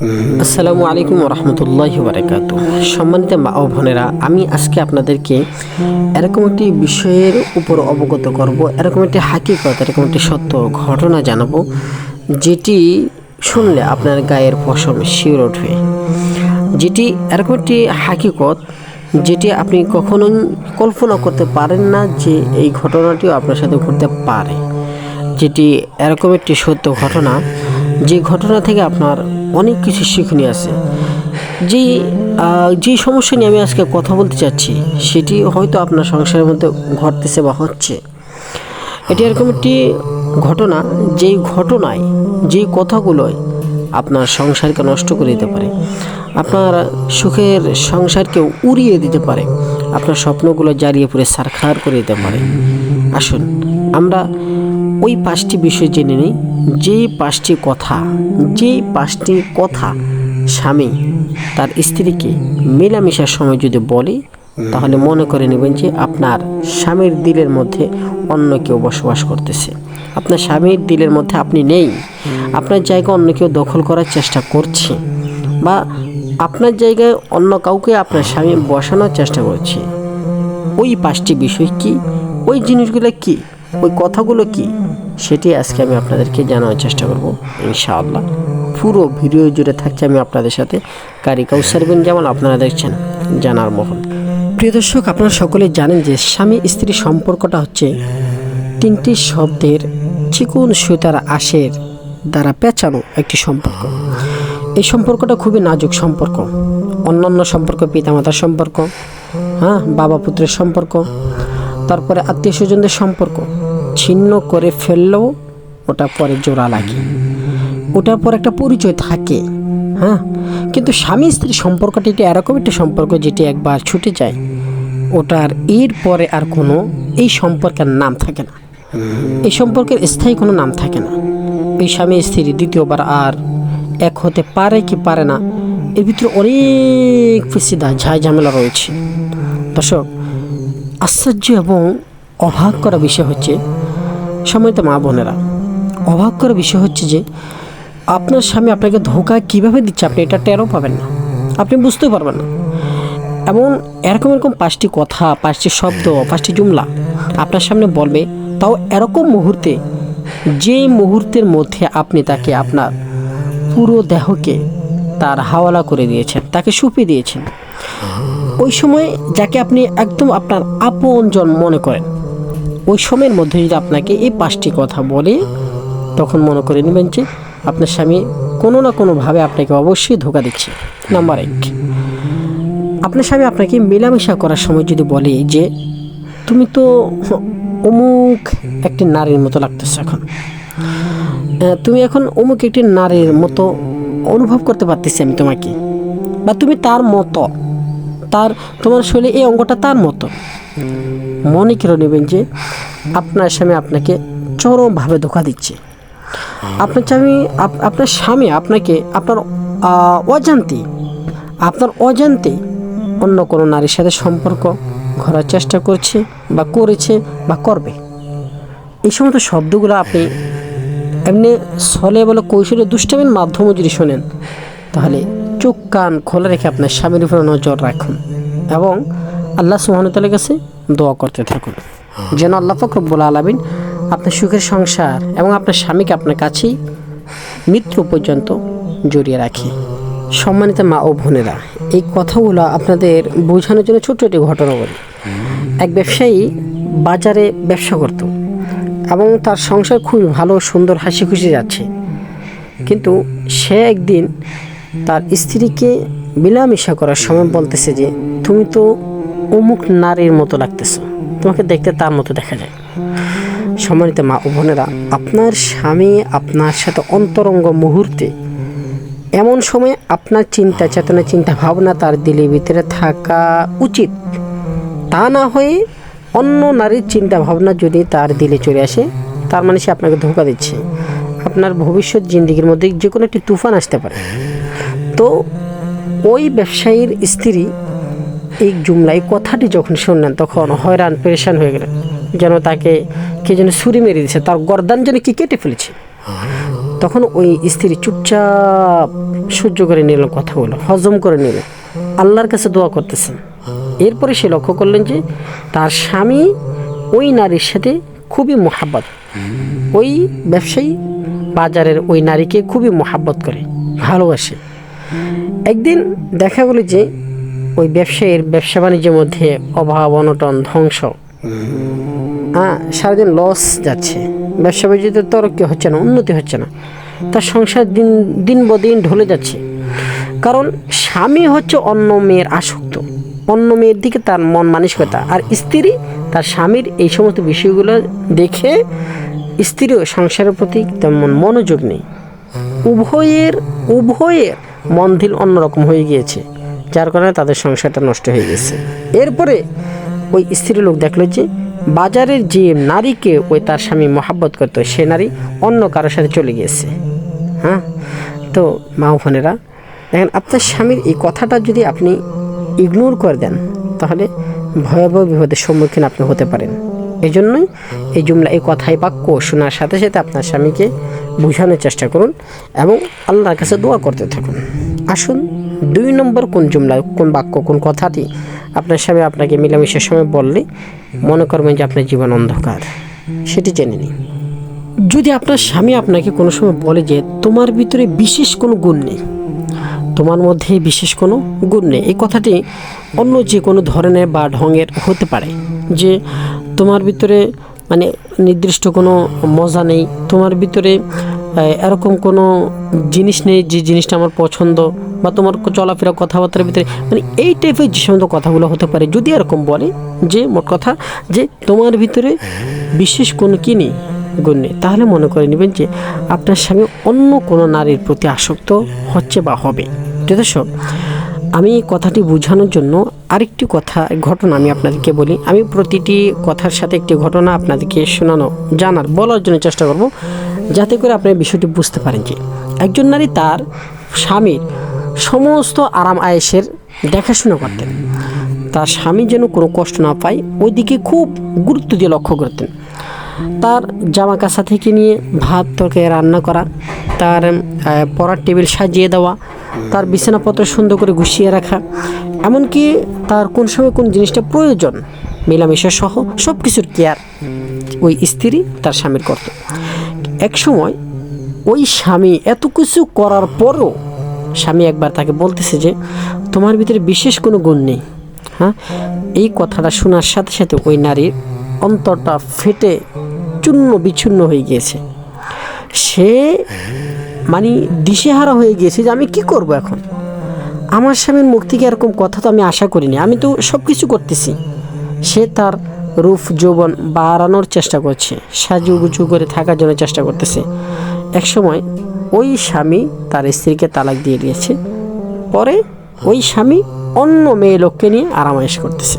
আসসালামু আলাইকুম রহমতুল্লাহ বারাকাত সম্মানিত মা ও বোনেরা, আমি আজকে আপনাদেরকে এরকম একটি বিষয়ের উপর অবগত করব, এরকম একটি হাকিকত, এরকম একটি সত্য ঘটনা জানাব, যেটি শুনলে আপনার গায়ের পশম শিওর উঠবে। যেটি এরকম একটি হাকিকত, যেটি আপনি কখনোই কল্পনা করতে পারেন না যে এই ঘটনাটিও আপনার সাথে ঘটতে পারে। যেটি এরকম একটি সত্য ঘটনা যে ঘটনা থেকে আপনার অনেক কিছু শিক্ষণীয় আছে। যে যে সমস্যা নিয়ে আমি আজকে কথা বলতে চাচ্ছি, সেটি হয়তো আপনার সংসারের মধ্যে ঘটতেছে বা হচ্ছে। এটি এরকম একটি ঘটনা, যেই ঘটনায়, যেই কথাগুলোয় আপনার সংসারকে নষ্ট করে দিতে পারে, আপনার সুখের সংসারকে উড়িয়ে দিতে পারে, আপনার স্বপ্নগুলো জ্বালিয়ে পুরে সারখার করে দিতে পারে। আসুন, আমরা ওই পাঁচটি বিষয় জেনে নিই। যেই পাঁচটি কথা, যেই পাঁচটি কথা স্বামী তার স্ত্রীকে মেলামেশার সময় যদি বলে, তাহলে মনে করে নেবেন যে আপনার স্বামীর দিলের মধ্যে অন্য কেউ বসবাস করতেছে। আপনার স্বামীর দিলের মধ্যে আপনি নেই। আপনার জায়গা অন্য কেউ দখল করার চেষ্টা করছে বা আপনার জায়গায় অন্য কাউকে আপনার স্বামী বসানোর চেষ্টা করছে। ওই পাঁচটি বিষয় কি? ওই জিনিসগুলো কি? ওই কথাগুলো কি? সেটি আজকে আমি আপনাদেরকে জানানোর চেষ্টা করব, ইনশাআল্লাহ। পুরো ভিডিও জুড়ে থাকছে আমি আপনাদের সাথে কারি কাউসার বিন যেমন আপনারা দেখছেন জানার মহল। প্রিয় দর্শক, আপনারা সকলে জানেন যে স্বামী স্ত্রী সম্পর্কটা হচ্ছে তিনটি শব্দের চিকুন সুতার আশের দ্বারা পেঁচানো একটি সম্পর্ক। এই সম্পর্কটা খুবই নাজুক সম্পর্ক। অন্যান্য সম্পর্ক, পিতামাতার সম্পর্ক হ্যাঁ বাবা পুত্রের সম্পর্ক, তারপরে আত্মীয় স্বজনদের সম্পর্ক ছিন্ন করে ফেললেও ওটা পরে জোড়া লাগে। ওটার পর একটা পরিচয় থাকে হ্যাঁ? কিন্তু স্বামী স্ত্রী সম্পর্কটি এটা এরকম একটা সম্পর্ক যেটি একবার ছুটে যায়, ওটার এর পরে আর কোনো এই সম্পর্কের নাম থাকে না। এই সম্পর্কের স্থায়ী কোনো নাম থাকে না। এই স্বামী স্ত্রী দ্বিতীয়বার আর এক হতে পারে কি পারে না, এর ভিতরে অনেক পেশিদা ঝাই ঝামেলা রয়েছে। দর্শক, আশ্চর্য এবং অবাক করা বিষয় হচ্ছে সময়ত মা বোনেরা। অবাক করা বিষয় হচ্ছে যে, আপনার স্বামী আপনাকে ধোকা কীভাবে দিচ্ছে? আপনি এটা টেরও পাবেন না। আপনি বুঝতে পারবেন না। এমন এরকম এরকম পাঁচটি কথা, পাঁচটি শব্দ, পাঁচটি জুমলা আপনার সামনে বলবে, তাও এরকম মুহূর্তে যে মুহূর্তের মধ্যে আপনি তাকে আপনার পুরো দেহকে তার হাওয়ালা করে দিয়েছেন, তাকে সুপে দিয়েছেন। ওই সময় যাকে আপনি একদম আপনার আপনজন মনে করেন ওই সময়ের মধ্যে যদি আপনাকে এই পাঁচটি কথা বলে, তখন মনে করে নেবেন যে আপনার স্বামী কোনো না কোনোভাবে আপনাকে অবশ্যই ধোকা দিচ্ছে। নাম্বার এক, আপনার স্বামী আপনাকে মেলামেশা করার সময় যদি বলে যে, তুমি তো অমুক একটি নারীর মতো লাগতেছে এখন। তুমি এখন অমুক একটি নারীর মতো অনুভব করতে পারতেছি আমি তোমাকে। বা তুমি তার মতো, তার তোমার শরীরে এই অঙ্গটা তার মতো। মনে করে নেবেন যে আপনার স্বামী আপনাকে চরমভাবে ধোকা দিচ্ছে। আপনার স্বামী আপনার স্বামী আপনাকে, আপনার অজান্তে আপনার অজান্তে অন্য কোনো নারীর সাথে সম্পর্ক করার চেষ্টা করছে বা করেছে বা করবে। এই সমস্ত শব্দগুলো আপনি এমনি ছলে বলে কৌশলে দুষ্টামের মাধ্যমে যদি শোনেন, তাহলে চোখ, কান খোলা রেখে আপনার স্বামীর উপরে নজর রাখুন এবং আল্লাহ সুহানতালের কাছে দোয়া করতে থাকুন। যেন আল্লাহ ফকরবুল আলমিন আপনার সুখের সংসার এবং আপনার স্বামীকে আপনার কাছেই মৃত্যু পর্যন্ত জড়িয়ে রাখে। সম্মানিত মা ও বোনেরা, এই কথাগুলো আপনাদের বোঝানোর জন্য ছোট্ট একটি ঘটনা বলি। এক ব্যবসায়ী বাজারে ব্যবসা করত এবং তার সংসার খুবই ভালো, সুন্দর হাসি খুশি যাচ্ছে। কিন্তু সে একদিন তার স্ত্রীকে মিলামেশা করার সময় বলতেছে যে, তুমি তো অমুক নারীর মতো লাগতেছো। তোমাকে দেখতে তার মতো দেখা যায়। সম্মানিত মা ও বোনেরা, আপনার স্বামী আপনার সাথে অন্তরঙ্গ মুহূর্তে এমন সময় আপনার চিন্তা চেতনা চিন্তা ভাবনা তার দিলের ভিতরে থাকা উচিত। তা না হয়ে অন্য নারীর চিন্তা ভাবনা যদি তার দিলে চলে আসে, তার মানে সে আপনাকে ধোকা দিচ্ছে। আপনার ভবিষ্যৎ জিন্দিগির মধ্যে যে কোনো একটি তুফান আসতে পারে। তো ওই ব্যবসায়ীর স্ত্রী এই জুমলা এই কথাটি যখন শুনলেন, তখন হয়রান, পেরেশান হয়ে গেলেন। যেন তাকে কে যেন ছুরি মেরে দিয়েছে, তার গর্দান যেন কি কেটে ফেলেছে। তখন ওই স্ত্রী চুপচাপ সহ্য করে নিল কথা কথাগুলো হজম করে নিল আল্লাহর কাছে দোয়া করতেছেন। এরপরে সে লক্ষ্য করলেন যে, তার স্বামী ওই নারীর সাথে খুবই মোহাব্বত। ওই ব্যবসায়ী বাজারের ওই নারীকে খুবই মোহাব্বত করে, ভালোবাসে। একদিন দেখা গেলো যে ওই ব্যবসায়ীর ব্যবসা বাণিজ্যের মধ্যে অভাব, অনটন, ধ্বংস। হ্যাঁ সারাদিন লস যাচ্ছে। ব্যবসা বাণিজ্যতে তরক্কি হচ্ছে না, উন্নতি হচ্ছে না। তার সংসার দিন দিন বদিন ঢলে যাচ্ছে। কারণ স্বামী হচ্ছে অন্য মেয়ের আসক্ত। অন্য মেয়ের দিকে তার মন মানসিকতা, আর স্ত্রী তার স্বামীর এই সমস্ত বিষয়গুলো দেখে স্ত্রীও সংসারের প্রতি তেমন মনোযোগ নেই। উভয়ের উভয়ের মন দিল অন্যরকম হয়ে গিয়েছে। যার কারণে তাদের সংসারটা নষ্ট হয়ে গেছে। এরপরে ওই স্ত্রী লোক দেখল যে, বাজারের যে নারীকে ওই তার স্বামী মহাব্বত করতো, সে নারী অন্য কারোর সাথে চলে গিয়েছে হ্যাঁ? তো মা বোনেরা, দেখেন আপনার স্বামীর এই কথাটা যদি আপনি ইগনোর করে দেন, তাহলে ভয়াবহ বিপদের সম্মুখীন আপনি হতে পারেন। এই জন্যই এই জুমলা, এই কথাই বাক্য শোনার সাথে সাথে আপনার স্বামীকে বোঝানোর চেষ্টা করুন এবং আল্লাহর কাছে দোয়া করতে থাকুন। আসুন দুই নম্বর কোন জুমলা, কোন বাক্য, কোন কথাটি? আপনার স্বামী আপনাকে মিলামিশার সময় বললে মনে করবেন যে আপনার জীবন অন্ধকার। সেটি জেনে নিন। যদি আপনার স্বামী আপনাকে কোনো সময় বলে যে, তোমার ভিতরে বিশেষ কোনো গুণ নেই, তোমার মধ্যে বিশেষ কোনো গুণ নেই, এই কথাটি অন্য যে কোনো ধরনের বা ঢঙের হতে পারে। যে, তোমার ভিতরে মানে নির্দিষ্ট কোনো মজা নেই, তোমার ভিতরে এরকম কোনো জিনিস নেই যে জিনিসটা আমার পছন্দ বা তোমার চলাফেরা কথাবার্তার ভিতরে মানে এই টাইপের যে সমস্ত কথাগুলো হতে পারে, যদি এরকম বলে যে, মোট কথা যে তোমার ভিতরে বিশেষ কোনো কি নেই, গুণ নেই, তাহলে মনে করে নেবেন যে আপনার স্বামী অন্য কোনো নারীর প্রতি আসক্ত হচ্ছে বা হবে। যথেষ্ট। আমি কথাটি বোঝানোর জন্য আরেকটি কথা, ঘটনা আমি আপনাদেরকে বলি। আমি প্রতিটি কথার সাথে একটি ঘটনা আপনাদেরকে শোনানো, জানার, বলার জন্য চেষ্টা করব। যাতে করে আপনি বিষয়টি বুঝতে পারেন যে একজন নারী তার স্বামীর সমস্ত আরাম আয়েসের দেখাশোনা করতেন। তার স্বামী যেন কোনো কষ্ট না পায় ওই দিকে খুব গুরুত্ব দিয়ে লক্ষ্য করতেন। তার জামা কাঁচা থেকে নিয়ে ভাত, তরকারি, রান্না করা, তার পড়ার টেবিল সাজিয়ে দেওয়া, তার বিছানাপত্র সুন্দর করে গুছিয়ে রাখা, এমনকি তার কোন সময় কোন জিনিসটা প্রয়োজন, মেলামেশা সহ সব কিছুর কেয়ার ওই স্ত্রী তার স্বামীর করত। এক সময় ওই স্বামী এত কিছু করার পরও স্বামী একবার তাকে বলতেছে যে, তোমার ভিতরে বিশেষ কোনো গুণ নেই। হ্যাঁ? এই কথাটা শোনার সাথে সাথে ওই নারীর অন্তরটা ফেটে চূর্ণ বিচ্ছিন্ন হয়ে গিয়েছে। সে মানে দিশেহারা হয়ে গিয়েছে যে, আমি কি করব এখন? আমার স্বামীর মুখ থেকে এরকম কথা তো আমি আশা করিনি। আমি তো সব কিছু করতেছি। সে তার রূপ যৌবন বাড়ানোর চেষ্টা করছে, সাজু সাজুগুজু করে থাকার জন্য চেষ্টা করতেছে। একসময় ওই স্বামী তার স্ত্রীকে তালাক দিয়ে দিয়েছে। পরে ওই স্বামী অন্য মেয়ে লোককে নিয়ে আরামায়েশ করতেছে।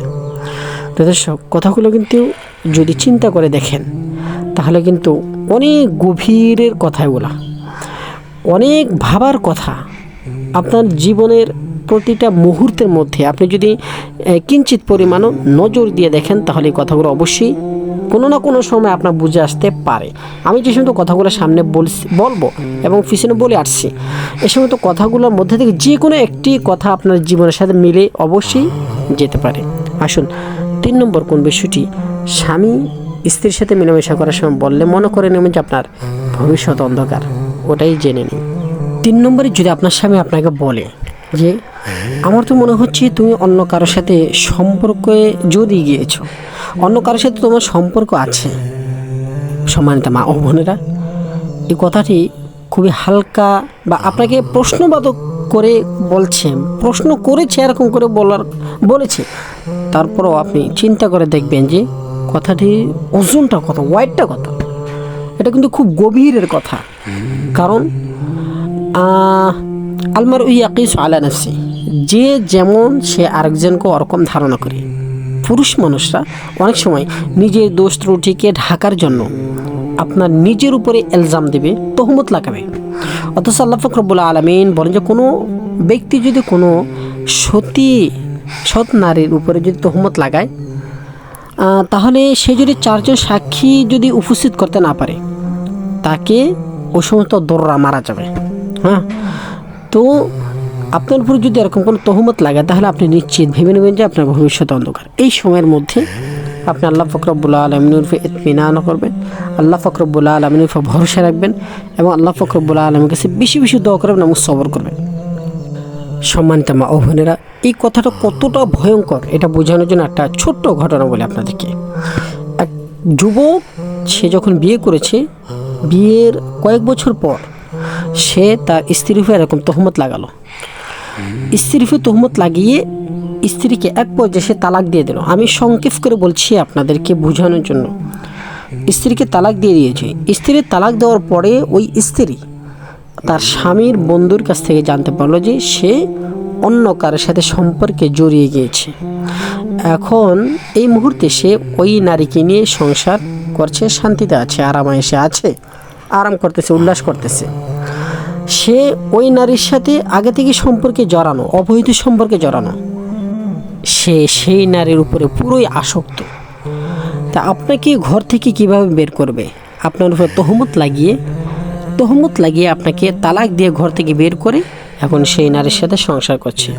তো দর্শক, কথাগুলো কিন্তু যদি চিন্তা করে দেখেন, তাহলে কিন্তু অনেক গভীরের কথা এগুলা। অনেক ভাবার কথা আপনার জীবনের প্রতিটা মুহূর্তের মধ্যে আপনি যদি কিঞ্চিত পরিমাণও নজর দিয়ে দেখেন, তাহলে এই কথাগুলো অবশ্যই কোনো না কোনো সময় আপনার বুঝে আসতে পারে। আমি যে সমস্ত কথাগুলো সামনে বলছি, বলব এবং পিছনে বলে আসছি, এ সমস্ত কথাগুলোর মধ্যে থেকে যে কোনো একটি কথা আপনার জীবনের সাথে মিলে অবশ্যই যেতে পারে। আসুন, তিন নম্বর কোন বিষয়টি? স্বামী স্ত্রীর সাথে মেলামেশা করার সময় বললে মনে করে নেবেন যে আপনার ভবিষ্যৎ অন্ধকার, ওটাই জেনে নিন। তিন নম্বরে যদি আপনার স্বামী আপনাকে বলে যে আমার তো মনে হচ্ছে তুমি অন্য কারোর সাথে সম্পর্কে জড়িয়ে গিয়েছো, অন্য কারোর সাথে তোমার সম্পর্ক আছে। সম্মানিত মা ও বোনেরা, এই কথাটি খুবই হালকা বা আপনাকে প্রশ্নবাদক করে বলছে, প্রশ্ন করেছে, এরকম করে বলার, বলেছে। তারপরও আপনি চিন্তা করে দেখবেন যে কথাটি ওজনটা কত ওয়াইটটা কত। এটা কিন্তু খুব গভীরের কথা। কারণ আলমার উই আকিস আলা নাফসি যে যেমন সে আরেকজনকে ওরকম ধারণা করে। পুরুষ মানুষরা অনেক সময় নিজের দোষ ত্রুটিকে ঢাকার জন্য আপনার নিজের উপরে এলজাম দেবে, তহমত লাগাবে। অথচ আল্লাহ ফকরবুল আলমিন বলেন যে, কোনো ব্যক্তি যদি কোনো সতী, সৎ নারীর উপরে যদি তহমত লাগায় তাহলে সে যদি চারজন সাক্ষী যদি উপস্থিত করতে না পারে, তাকে ওই সময় তো দররা মারা যাবে। হ্যাঁ? তো আপনার উপর যদি এরকম কোনো তহমত লাগে, তাহলে আপনি নিশ্চিত ভেবে নেবেন যে আপনার ভবিষ্যৎ অন্ধকার। এই সময়ের মধ্যে আপনি আল্লাহ ফকরবুল্লাহ আলমিনের ইতমিনান করবেন, আল্লাহ ফকরবুল্লাহ আলমিনের ভরসা রাখবেন এবং আল্লাহ ফকরবুল্লাহ আলমের কাছে বেশি বেশি দোয়া করবেন এবং সবর করবেন। সম্মানিত মা ও বোনেরা, এই কথাটা কতটা ভয়ঙ্কর, এটা বোঝানোর জন্য একটা ছোট্ট ঘটনা বলে আপনাদেরকে। এক যুবক, সে যখন বিয়ে করেছে, বিয়ের কয়েক বছর পর সে তার স্ত্রীর উপরে এরকম তহমত লাগালো। উপরে তহমত লাগিয়ে স্ত্রীকে এক পর্যায়ে সে তালাক দিয়ে দিল। আমি সংক্ষেপ করে বলছি আপনাদেরকে বোঝানোর জন্য। স্ত্রীকে তালাক দিয়ে দিয়েছে। স্ত্রীর তালাক দেওয়ার পরে ওই স্ত্রী তার স্বামীর বন্ধুর কাছ থেকে জানতে পারল যে সে অন্য কারোর সাথে সম্পর্কে জড়িয়ে গিয়েছে। এখন এই মুহূর্তে সে ওই নারীকে নিয়ে সংসার করছে, শান্তিতে আছে আরামায়েসে আছে, আরাম করতেছে, উল্লাস করতেছে। সে ওই নারীর সাথে আগে থেকে সম্পর্কে জড়ানো, অবৈধ সম্পর্কে জড়ানো। সে সেই নারীর উপরে পুরোই আসক্ত। তা আপনাকে ঘর থেকে কীভাবে বের করবে? আপনার উপর তহমত লাগিয়ে তহমত লাগিয়ে আপনাকে তালাক দিয়ে ঘর থেকে বের করে এখন সেই নারীর সাথে সংসার করছে।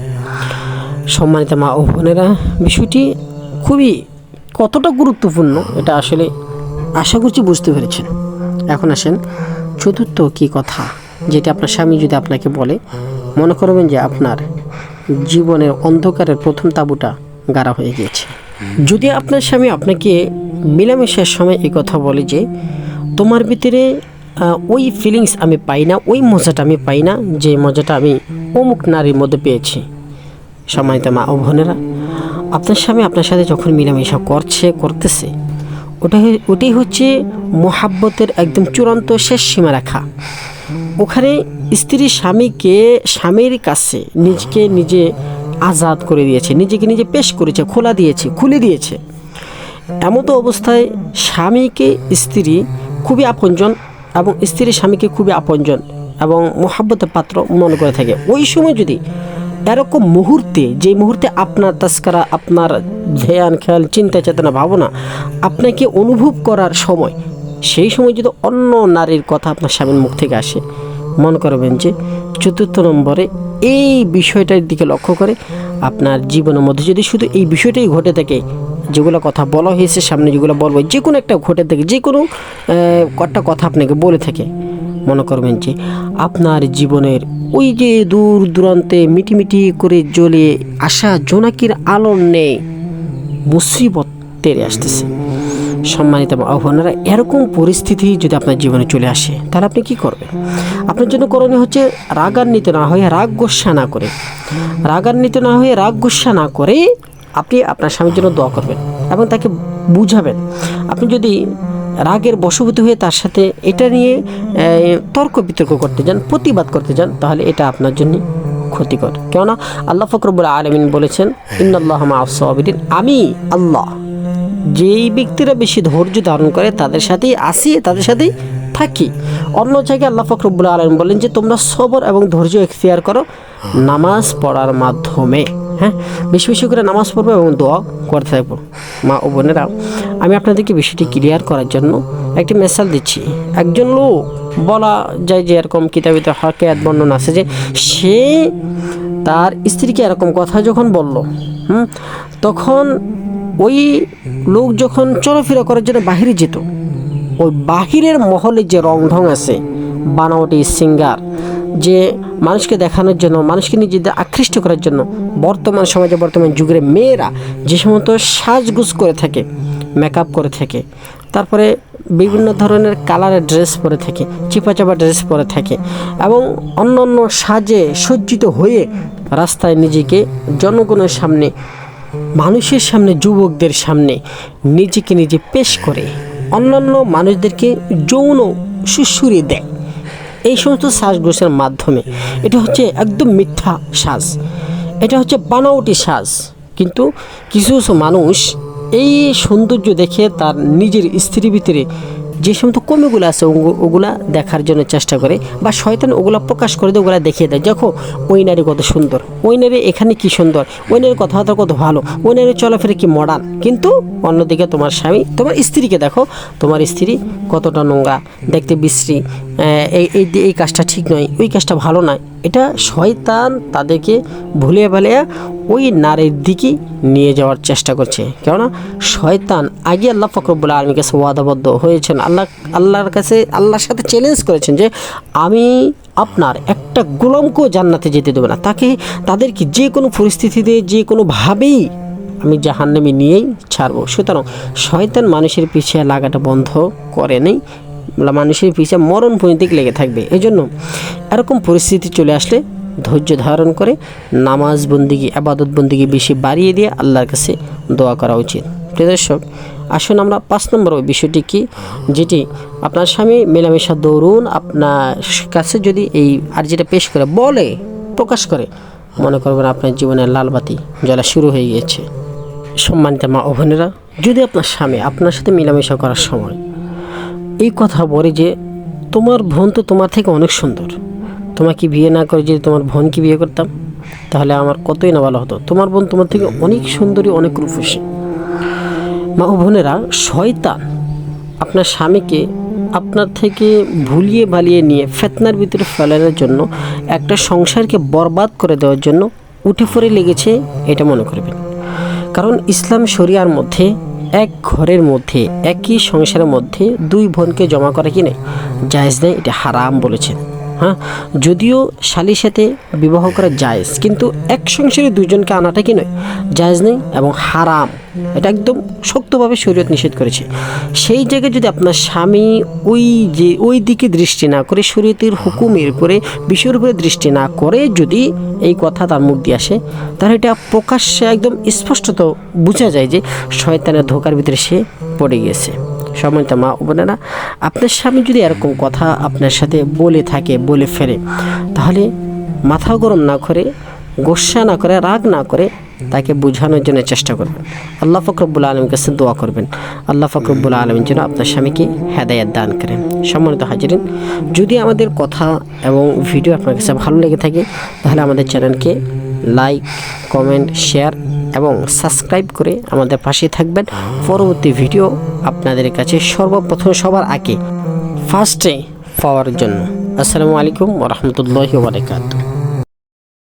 সম্মানিত মা ও বোনেরা, বিষয়টি খুবই কতটা গুরুত্বপূর্ণ এটা আসলে আশা করছি বুঝতে পেরেছেন। এখন আসেন চতুর্থ কি কথা। যেটা আপনার স্বামী যদি আপনাকে বলে, মনে করবেন যে আপনার জীবনের অন্ধকারের প্রথম তাঁবুটা গাড়া হয়ে গিয়েছে। যদি আপনার স্বামী আপনাকে মিলামেশার সময় এই কথা বলে যে, তোমার ভিতরে ওই ফিলিংস আমি পাই না, ওই মজাটা আমি পাই না, যে মজাটা আমি অমুক নারীর মধ্যে পেয়েছি। সম্মানিত মা ও বোনেরা, আপনার স্বামী আপনার সাথে যখন মিলামেশা করছে, করতেছে ওটাই ওটাই হচ্ছে মোহাব্বতের একদম চূড়ান্ত শেষ সীমা সীমারেখা। ওখানে স্ত্রী স্বামীকে, স্বামীর কাছে নিজকে নিজে আজাদ করে দিয়েছে, নিজেকে নিজে পেশ করেছে, খোলা দিয়েছে, খুলে দিয়েছে। এমতো অবস্থায় স্বামীকে স্ত্রী খুবই আপনজন এবং স্ত্রী স্বামীকে খুবই আপনজন এবং মোহাব্বতের পাত্র মনে করে থাকে। ওই সময় যদি এরকম মুহূর্তে, যে মুহূর্তে আপনার তাস্কারা, আপনার ধ্যান, খেয়াল, চিন্তা, চেতনা, ভাবনা আপনাকে অনুভব করার সময় সেই সময় যদি অন্য নারীর কথা আপনার স্বামীর মুখ থেকে আসে, মনে করবেন যে চতুর্থ নম্বরে এই বিষয়টার দিকে লক্ষ্য করে আপনার জীবনের মধ্যে যদি শুধু এই বিষয়টাই ঘটে থাকে, যেগুলো কথা বলা হয়েছে সামনে, যেগুলো বলব, যে কোনো একটা ঘটে থাকে, যে কোনো কটা কথা আপনাকে বলে থাকে, মনে করবেন যে আপনার জীবনের ওই যে দূর দূরান্তে মিটিমিটি করে জ্বলে আসা জোনাকির আলোর নেই, মুসিবত তেরে আসতেছে। সম্মানিত আহ্বানারা, এরকম পরিস্থিতি যদি আপনার জীবনে চলে আসে, তাহলে আপনি কি করবেন? আপনার জন্য করণীয় হচ্ছে রাগান্বিত না হয়ে রাগ গোসা না করে। রাগান্বিত না হয়ে রাগ গোসা না করে আপনি আপনার স্বামীর জন্য দোয়া করবেন এবং তাকে বুঝাবেন। আপনি যদি রাগের বশবর্তী হয়ে তার সাথে এটা নিয়ে তর্ক বিতর্ক করতে যান, প্রতিবাদ করতে যান, তাহলে এটা আপনার জন্য ক্ষতিকর। কেননা আল্লাহ ফকরবুল আলমিন বলেছেন ইন্নআল্লাহ মাসবিন আমি আল্লাহ। যেই ব্যক্তিরা বেশি ধৈর্য ধারণ করে তাদের সাথেই আসি, তাদের সাথেই থাকি। অন্য জায়গায় আল্লাহ ফকরবুল আলম বলেন যে, তোমরা সবর এবং ধৈর্য এখতিয়ার করো নামাজ পড়ার মাধ্যমে। হ্যাঁ? বেশি বেশি করে নামাজ পড়ব এবং দোয়া করতে থাকব। মা ও বোনেরা, আমি আপনাদেরকে বিষয়টি ক্লিয়ার করার জন্য একটি মেসাল দিচ্ছি। একজন লোক বলা যায় যে, এরকম কিতাবিতে হকেয়াত বর্ণনা আছে যে, সে তার স্ত্রীকে এরকম কথা যখন বলল, হুম? তখন ওই লোক যখন চলাফেরা করার জন্য বাহিরে যেত, ওই বাহিরের মহলে যে রং ঢং আছে বানাওটি সিঙ্গার, যে মানুষকে দেখানোর জন্য, মানুষকে নিজেদের আকৃষ্ট করার জন্য, বর্তমান সমাজে, বর্তমান যুগের মেয়েরা যে সমস্ত সাজগুজ করে থাকে মেকআপ করে থাকে, তারপরে বিভিন্ন ধরনের কালারের ড্রেস পরে থাকে চিপা চাপা ড্রেস পরে থাকে এবং অন্য অন্য সাজে সজ্জিত হয়ে রাস্তায় নিজেকে জনগণের সামনে মানুষের সামনে, যুবকদের সামনে নিজেকে নিজে পেশ করে। অন্যান্য মানুষদেরকে যৌন সুসুরি দেয়। এই সমস্ত শ্বাসগোষের মাধ্যমে। এটা হচ্ছে একদম মিথ্যা শ্বাস। এটা হচ্ছে বানাউটি শ্বাস। কিন্তু কিছু কিছু মানুষ এই সৌন্দর্য দেখে তার নিজের স্ত্রীর ভিতরে যে সমস্ত কমিগুলো আছে ওগু- ওগুলা দেখার জন্য চেষ্টা করে বা শয়তান ওগুলা প্রকাশ করে দেয় ওগুলা দেখিয়ে দেয়। দেখো, ওই নারী কত সুন্দর, ওই নারী এখানে কি সুন্দর, ওই নারীর কথাবার্তা কত ভালো, ওই নারীর চলাফেরা কি মডার্ন কিন্তু অন্যদিকে তোমার স্বামী, তোমার স্ত্রীকে দেখো, তোমার স্ত্রী কতটা নোংরা, দেখতে বিশ্রী এই এই কাজটা ঠিক নয়, ওই কাজটা ভালো নয়। এটা শয়তান তাদেরকে ভুলে ভালিয়ে ওই নারীর দিকে নিয়ে যাওয়ার চেষ্টা করছে। কেননা শয়তান আগে আল্লাহ ফকরবুল আলমীর কাছে ওয়াদাবদ্ধ হয়েছেন। আল্লাহ, আল্লাহর কাছে, আল্লাহর সাথে চ্যালেঞ্জ করেছেন যে আমি আপনার একটা গোলামকেও জান্নাতে যেতে দেবো না। তাকে, তাদেরকে যে কোনো পরিস্থিতিতে, যে কোনোভাবেই আমি জাহান্নামে নিয়েই ছাড়বো। সুতরাং শয়তান মানুষের পিছিয়ে লাগাটা বন্ধ করে নেই। মানুষের পিছিয়ে মরণ পর্যন্ত লেগে থাকবে। এই জন্য এরকম পরিস্থিতি চলে আসলে ধৈর্য ধারণ করে, নামাজ বন্দিগি, আবাদত বন্দিগি বেশি বাড়িয়ে দিয়ে আল্লাহর কাছে দোয়া করা উচিত। প্রিয় দর্শক, আসুন আমরা পাঁচ নম্বর ওই বিষয়টি কি, যেটি আপনার স্বামী মেলামেশা দৌড়ুন আপনার কাছে যদি এই আর যেটা পেশ করে, বলে, প্রকাশ করে, মনে করবেন আপনার জীবনের লালবাতি জ্বলা শুরু হয়ে গিয়েছে সম্মানিত মা ও বোনেরা, যদি আপনার স্বামী আপনার সাথে মেলামেশা করার সময় এই কথা বলে যে, তোমার বোন তো তোমার থেকে অনেক সুন্দর। তোমাকে বিয়ে না করে যদি তোমার বোনকে বিয়ে করতাম, তাহলে আমার কতই না ভালো হতো। তোমার বোন তোমার থেকে অনেক সুন্দরী, অনেক রূপসী। মা ও বোনেরা, শয়তান আপনার স্বামীকে আপনার থেকে ভুলিয়ে ভালিয়ে নিয়ে ফেতনার ভিতরে ফেলানোর জন্য, একটা সংসারকে বরবাদ করে দেওয়ার জন্য উঠে পড়ে লেগেছে, এটা মনে করবেন। কারণ ইসলাম শরিয়ার মধ্যে এক ঘরের মধ্যে, একই সংসারের মধ্যে দুই বোনকে জমা করে কি নেই জায়েজ নেই, এটা হারাম বলেছেন। হ্যাঁ? যদিও শালির সাথে বিবাহ করা জায়েজ, কিন্তু এক সংসারে দুজনকে আনাটা কি নয়? জায়েজ নেই এবং হারাম। এটা একদম শক্তভাবে শরীয়ত নিষেধ করেছে। সেই জায়গায় যদি আপনার স্বামী ওই যে, ওই দিকে দৃষ্টি না করে শরীয়তের হুকুমের উপরে, বিষয়ের উপরে দৃষ্টি না করে যদি এই কথা তার মুখ দিয়ে আসে, তাহলে এটা প্রকাশ্যে একদম স্পষ্টত বোঝা যায় যে শয়তানের ধোকার ভিতরে সে পড়ে গিয়েছে। সম্মানিত মা বোনেরা, আপনার স্বামী যদি এরকম কথা আপনার সাথে বলে থাকে, বলে ফেরে তাহলে মাথা গরম না করে, গোসা না করে, রাগ না করে তাকে বোঝানোর জন্য চেষ্টা করবেন। আল্লাহ ফকরবুল আলমের কাছে দোয়া করবেন। আল্লাহ ফকরবুল আলমের জন্য আপনার স্বামীকে হেদায়াত দান করেন। সম্মানিত হাজিরিন, যদি আমাদের কথা এবং ভিডিও আপনার কাছে ভালো লেগে থাকে, তাহলে আমাদের চ্যানেলকে লাইক, কমেন্ট, শেয়ার এবং সাবস্ক্রাইব করে আমাদের পাশে থাকবেন। পরবর্তী ভিডিও আপনাদের কাছে সর্বপ্রথম সবার আগে ফার্স্টে পাওয়ার জন্য। আসসালামু আলাইকুম রহমতুল্লাহ বারকাত